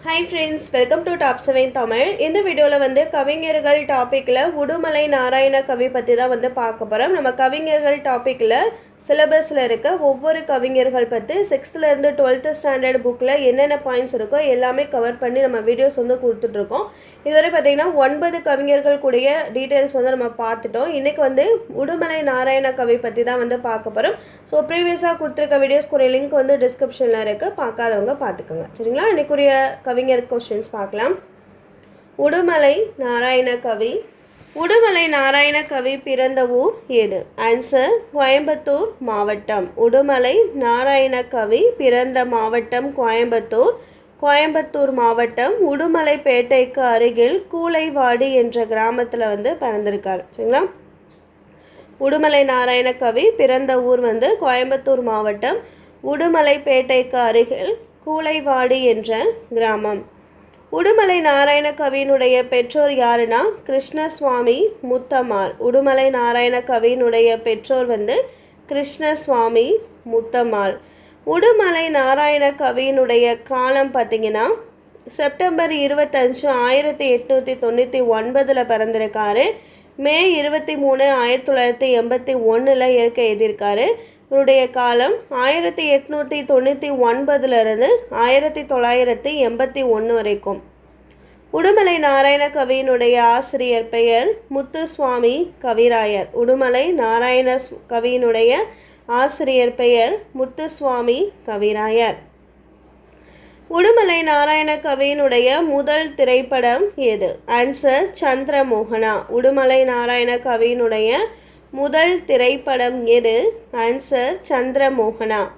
Hi friends welcome to top seven Tamil இந்த வீடியோவில் வந்து கவிஞர்கள் டாப்பிக்கில் உடுமலை நாராயண கவி பற்றி தான் வந்து பார்க்க போகிறோம் நம்ம கவிஞர்கள் டாப்பிக்கில் சிலபஸில் இருக்க ஒவ்வொரு கவிஞர்கள் பற்றி சிக்ஸ்த்துலேருந்து டுவெல்த்து ஸ்டாண்டர்ட் புக்கில் என்னென்ன பாயிண்ட்ஸ் இருக்கோ எல்லாமே கவர் பண்ணி நம்ம வீடியோஸ் வந்து கொடுத்துட்ருக்கோம் இதுவரை பார்த்திங்கன்னா ஒன்பது கவிஞர்கள் கூடிய டீட்டெயில்ஸ் வந்து நம்ம பார்த்துட்டோம். இன்றைக்கி வந்து உடுமலை நாராயண கவி பற்றி தான் வந்து பார்க்க போகிறோம் ஸோ ப்ரீவியஸாக கொடுத்துருக்க வீடியோஸ்க்குரிய லிங்க் வந்து டிஸ்கிரிப்ஷனில் இருக்குது பார்க்காதவங்க பார்த்துக்கோங்க. சரிங்களா? இன்றைக்குரிய கவிஞர் கொஷின்ஸ் பார்க்கலாம். உடுமலை நாராயண கவி உடுமலை நாராயண கவி பிறந்த ஊர் எது ஆன்சர் கோயம்புத்தூர் மாவட்டம். உடுமலை நாராயண கவி பிறந்த மாவட்டம் கோயம்புத்தூர். கோயம்புத்தூர் மாவட்டம் உடுமலைப்பேட்டைக்கு அருகில் கூலைவாடி என்ற கிராமத்தில் வந்து பிறந்திருக்காரு. சரிங்களா? உடுமலை நாராயண கவி பிறந்த ஊர் வந்து கோயம்புத்தூர் மாவட்டம் உடுமலைப்பேட்டைக்கு அருகில் கூலைவாடி என்ற கிராமம். உடுமலை நாராயண கவியினுடைய பெற்றோர் யாருன்னா கிருஷ்ணசுவாமி முத்தம்மாள். உடுமலை நாராயண கவியினுடைய பெற்றோர் வந்து கிருஷ்ணசுவாமி முத்தம்மாள். உடுமலை நாராயண கவியினுடைய காலம் பார்த்தீங்கன்னா செப்டம்பர் இருபத்தஞ்சு ஆயிரத்தி எட்நூற்றி தொண்ணூற்றி ஒன்பதில் பிறந்திருக்காரு. மே இருபத்தி மூணு ஆயிரத்தி தொள்ளாயிரத்தி எண்பத்தி ஒன்றில் இருக்க எழுதியிருக்காரு இவருடைய காலம் ஆயிரத்தி எட்நூற்றி தொண்ணூற்றி ஒன்பதுலேருந்து ஆயிரத்தி தொள்ளாயிரத்தி எண்பத்தி ஒன்று வரைக்கும். உடுமலை நாராயண கவியினுடைய ஆசிரியர் பெயர் முத்துசுவாமி கவிராயர். உடுமலை நாராயண கவியினுடைய ஆசிரியர் பெயர் முத்துசுவாமி கவிராயர். உடுமலை நாராயண கவியினுடைய முதல் திரைப்படம் எது? ஆன்சர் சந்திரமோகனா. உடுமலை நாராயண கவியினுடைய முதல் திரைப்படம் எது ஆன்சர் சந்திரமோகனா.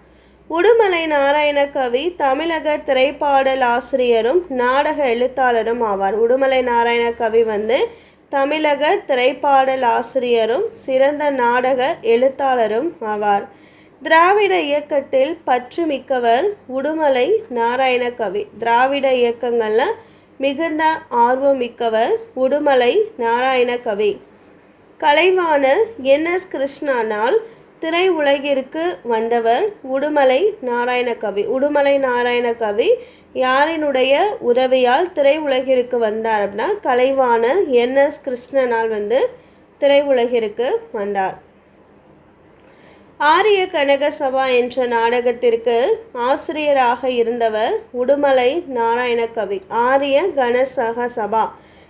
உடுமலை நாராயண கவி தமிழக திரைப்பாடல் ஆசிரியரும் நாடக எழுத்தாளரும் ஆவார். உடுமலை நாராயண கவி வந்து தமிழக திரைப்பாடல் ஆசிரியரும் சிறந்த நாடக எழுத்தாளரும் ஆவார். திராவிட இயக்கத்தில் பற்று மிக்கவர் உடுமலை நாராயண கவி. திராவிட இயக்கங்களில் மிகுந்த ஆர்வம் மிக்கவர் உடுமலை நாராயண கலைவான கலைவாணர் என். எஸ். கிருஷ்ணனால் திரை உலகிற்கு வந்தவர் உடுமலை நாராயண கவி உடுமலை நாராயண கவி யாரினுடைய உதவியால் திரை உலகிற்கு வந்தார் அப்படின்னா கலைவாணர் என். எஸ். கிருஷ்ணனால் வந்து திரை உலகிற்கு வந்தார். ஆரிய கனக சபா என்ற நாடகத்திற்கு ஆசிரியராக இருந்தவர் உடுமலை நாராயண கவி ஆரிய கணசக சபா.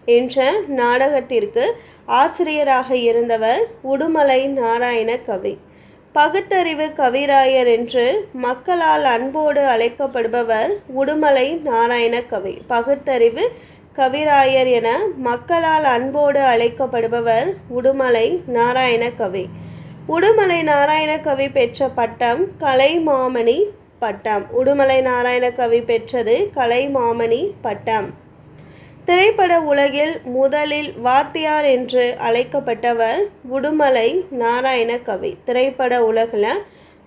என்ற நாடகத்திற்கு ஆசிரியராக இருந்தவர் உடுமலை நாராயண கவி. பகுத்தறிவு கவிராயர் என்று மக்களால் அன்போடு அழைக்கப்படுபவர் உடுமலை நாராயண கவி. பகுத்தறிவு கவிராயர் என மக்களால் அன்போடு அழைக்கப்படுபவர் உடுமலை நாராயண கவி. உடுமலை நாராயண கவி பெற்ற பட்டம் கலைமாமணி பட்டம். உடுமலை நாராயண கவி பெற்றது கலைமாமணி பட்டம். திரைப்பட உலகில் முதலில் வாத்தியார் என்று அழைக்கப்பட்டவர் உடுமலை நாராயண கவி. திரைப்பட உலகில்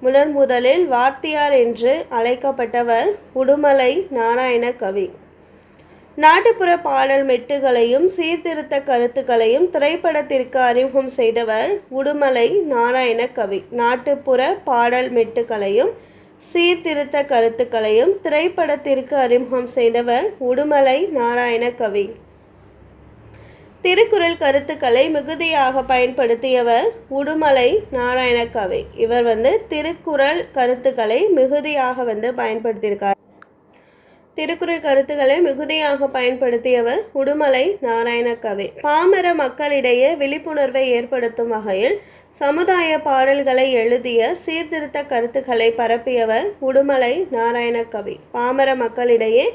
முதன் முதலில் வாத்தியார் என்று அழைக்கப்பட்டவர் உடுமலை நாராயண கவி. நாட்டுப்புற பாடல் மெட்டுகளையும் சீர்திருத்த கருத்துக்களையும் திரைப்படத்திற்கு அறிமுகம் செய்தவர் உடுமலை நாராயண கவி. நாட்டுப்புற பாடல் மெட்டுகளையும் சீர்திருத்த கருத்துக்களையும் திரைப்படத்திற்கு அறிமுகம் செய்தவர் உடுமலை நாராயண கவி. திருக்குறள் கருத்துக்களை மிகுதியாக பயன்படுத்தியவர் உடுமலை நாராயண கவி. இவர் வந்து திருக்குறள் கருத்துக்களை மிகுதியாக வந்து பயன்படுத்தியிருக்கார். திருக்குறள் கருத்துக்களை மிகுதியாக பயன்படுத்தியவர் உடுமலை நாராயண கவி பாமர மக்களிடையே விழிப்புணர்வை ஏற்படுத்தும் வகையில் சமுதாய பாடல்களை எழுதிய சீர்திருத்த கருத்துக்களை பரப்பியவர் உடுமலை நாராயண கவி பாமர மக்களிடையே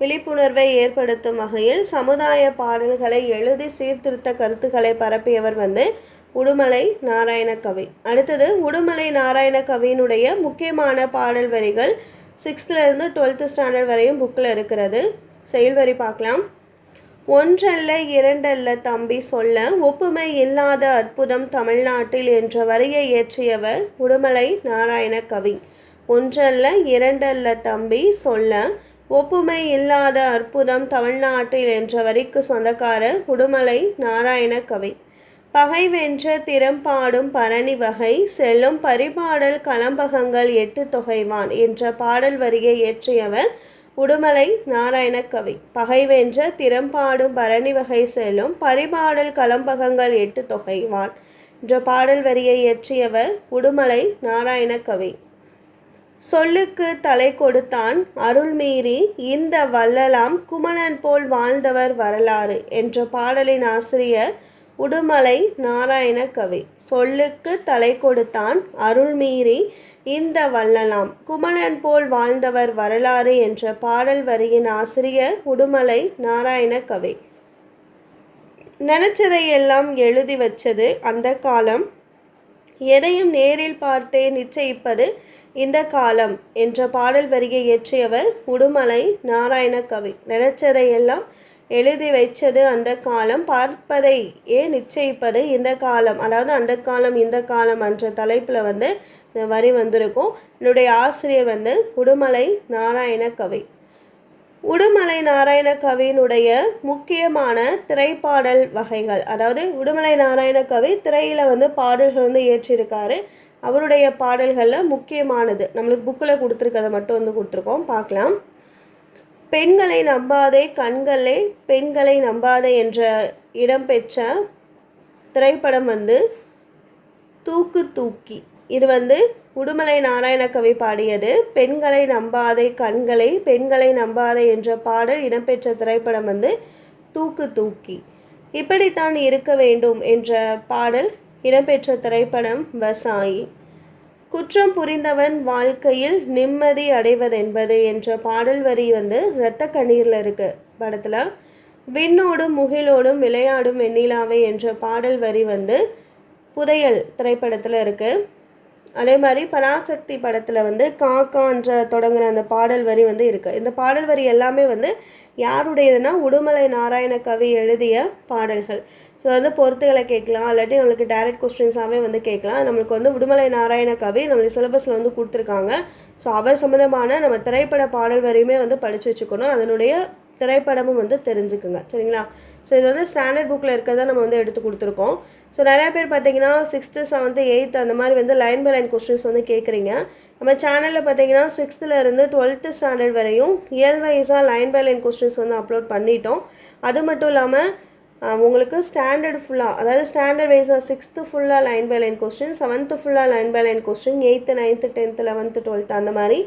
விழிப்புணர்வை ஏற்படுத்தும் வகையில் சமுதாய பாடல்களை எழுதி சீர்திருத்த கருத்துக்களை பரப்பியவர் வந்து உடுமலை நாராயண கவி அடுத்தது உடுமலை நாராயண கவியினுடைய முக்கியமான பாடல் வரிகள் சிக்ஸ்த்துலேருந்து டுவெல்த்து ஸ்டாண்டர்ட் வரையும் புக்கில் இருக்கிறது. செயல்வரி பார்க்கலாம். ஒன்றல்ல இரண்டல்ல தம்பி சொல்ல ஒப்புமை இல்லாத அற்புதம் தமிழ்நாட்டில் என்ற வரியை இயற்றியவர் உடுமலை நாராயண கவி ஒன்றல்ல இரண்டல்ல தம்பி சொல்ல ஒப்புமை இல்லாத அற்புதம் தமிழ்நாட்டில் என்ற வரிக்கு சொந்தக்காரர் உடுமலை நாராயண கவி பகை வென்ற திறம்பாடும் பரணி வகை செல்லும் பரிபாடல் கலம்பகங்கள் எட்டு தொகைவான் என்ற பாடல் வரியை இயற்றியவர் உடுமலை நாராயணக்கவி. பகை வென்ற திறம்பாடும் பரணி வகை செல்லும் பரிபாடல் கலம்பகங்கள் எட்டு தொகைவான் என்ற பாடல் வரியை இயற்றியவர் உடுமலை நாராயணக்கவி. சொல்லுக்கு தலை கொடுத்தான் அருள்மீறி இந்த வள்ளலாம் குமணன் போல் வாழ்ந்தவர் வரலாறு என்ற பாடலின் ஆசிரியர் உடுமலை நாராயண கவி. சொல்லுக்கு தலை கொடுத்தான் அருள்மீறி இந்த வள்ளலாம். குமணன் போல் வாழ்ந்தவர் வரலாறு என்ற பாடல் வரியின் ஆசிரியர் உடுமலை நாராயணகவி நினைச்சதையெல்லாம் எழுதி வச்சது அந்த காலம். எதையும் நேரில் பார்த்தே நிச்சயிப்பது இந்த காலம் என்ற பாடல் வரியை இயற்றியவர் உடுமலை நாராயண கவி. நினைச்சதையெல்லாம் எழுதி வைச்சது அந்த காலம். பார்ப்பதை ஏ நிச்சயிப்பது இந்த காலம். அதாவது அந்த காலம் இந்த காலம் என்ற தலைப்பில் வந்து வரி வந்திருக்கும். என்னுடைய ஆசிரியர் வந்து உடுமலை நாராயண கவி. உடுமலை நாராயண கவியினுடைய முக்கியமான திரைப்பாடல் வகைகள் அதாவது உடுமலை நாராயண கவி திரையில் வந்து பாடல்கள் வந்து ஏற்றியிருக்காரு அவருடைய பாடல்களில் முக்கியமானது. நம்மளுக்கு புக்கில் கொடுத்துருக்கதை மட்டும் வந்து கொடுத்துருக்கோம். பார்க்கலாம். பெண்களை நம்பாதே கண்களே பெண்களை நம்பாதே என்ற இடம்பெற்ற திரைப்படம் வந்து தூக்கு தூக்கி. இது வந்து உடுமலை நாராயண கவி பாடியது. பெண்களை நம்பாதே கண்களை பெண்களை நம்பாதே என்ற பாடல் இடம்பெற்ற திரைப்படம் வந்து தூக்கு தூக்கி. இப்படித்தான் இருக்க வேண்டும் என்ற பாடல் இடம்பெற்ற திரைப்படம் வசாயி. குற்றம் புரிந்தவன் வாழ்க்கையில் நிம்மதி அடைவதென்பது என்ற பாடல் வரி வந்து இரத்த கண்ணீரில் இருக்கு. படத்தில் விண்ணோடும் முகிலோடும் விளையாடும் வெண்ணிலாவை என்ற பாடல் வரி வந்து புதையல் திரைப்படத்தில் இருக்குது அதே மாதிரி பராசக்தி படத்தில் வந்து காக்கான்ற தொடங்குற அந்த பாடல் வரி வந்து இருக்குது இந்த பாடல் வரி எல்லாமே வந்து யாருடையதுன்னா உடுமலை நாராயண கவி எழுதிய பாடல்கள். ஸோ வந்து பொறுத்துகளை கேட்கலாம். இல்லாட்டி நம்மளுக்கு டேரக்ட் கொஸ்டின்ஸாகவே வந்து கேட்கலாம். நம்மளுக்கு வந்து விடுமலை நாராயண கவி நம்மளுக்கு சிலபஸில் வந்து கொடுத்துருக்காங்க. ஸோ அவர் சம்மந்தமான நம்ம திரைப்பட பாடல் வரையுமே வந்து படித்து வச்சுக்கணும். அதனுடைய திரைப்படமும் வந்து தெரிஞ்சுக்குங்க. சரிங்களா? ஸோ இது வந்து ஸ்டாண்டர்ட் புக்கில் இருக்கிறத நம்ம வந்து எடுத்து கொடுத்துருக்கோம். ஸோ நிறையா பேர் பார்த்தீங்கன்னா சிக்ஸ்த்து செவன்த்து எயித்து அந்த மாதிரி வந்து லைன் பை லைன் கொஸ்டின்ஸ் வந்து கேட்குறீங்க. நம்ம சேனலில் பார்த்தீங்கன்னா சிக்ஸ்த்துலேருந்து டுவெல்த்து ஸ்டாண்டர்ட் வரையும் இயல் வைஸாக லைன் பை லைன் கொஸ்டின்ஸ் வந்து அப்லோட் பண்ணிட்டோம். அது மட்டும் இல்லாமல் உங்களுக்கு ஸ்டாண்டர்ட் ஃபுல்லாக அதாவது ஸ்டாண்டர்ட் வைஸாக சிக்ஸ்த்து ஃபுல்லாக line by line question seventh ஃபுல்லாக line by line question eighth ninth tenth eleventh twelfth அந்த மாதிரி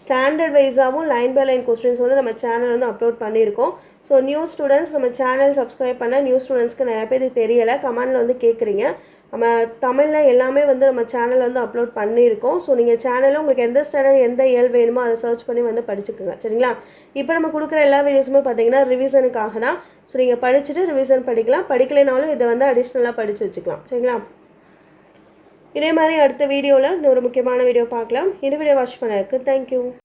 ஸ்டாண்டர்ட் வைஸாகவும் லைன் பை லைன் கொஸ்டின்ஸ் வந்து நம்ம சேனல் வந்து அப்லோட் பண்ணியிருக்கோம். ஸோ நியூ ஸ்டூடெண்ட்ஸ் நம்ம சேனல் சப்ஸ்கிரைப் பண்ண நியூ ஸ்டூடெண்ட்ஸ்க்கு நிறைய பேர் தெரியலை. கமெண்டில் வந்து கேட்குறீங்க நம்ம தமிழில் எல்லாமே வந்து நம்ம சேனல் வந்து அப்லோட் பண்ணியிருக்கோம். ஸோ நீங்கள் சேனலில் உங்களுக்கு எந்த ஸ்டாண்டர்ட் எந்த இயல் வேணுமோ அதை சர்ச் பண்ணி வந்து படிச்சுக்கோங்க. சரிங்களா? இப்போ நம்ம கொடுக்குற எல்லா வீடியோஸுமே பார்த்தீங்கன்னா ரிவிஷனுக்காக தான். ஸோ நீங்கள் படிச்சுட்டு ரிவிஷன் படிக்கலாம். படிக்கலைனாலும் இதை வந்து அடிஷ்னலாக படித்து வச்சுக்கலாம். சரிங்களா? இதே மாதிரி அடுத்த வீடியோவில் இன்னொரு முக்கியமான வீடியோ பார்க்கலாம். இந்த வீடியோ வாட்ச் பண்ணதுக்கு தேங்க்யூ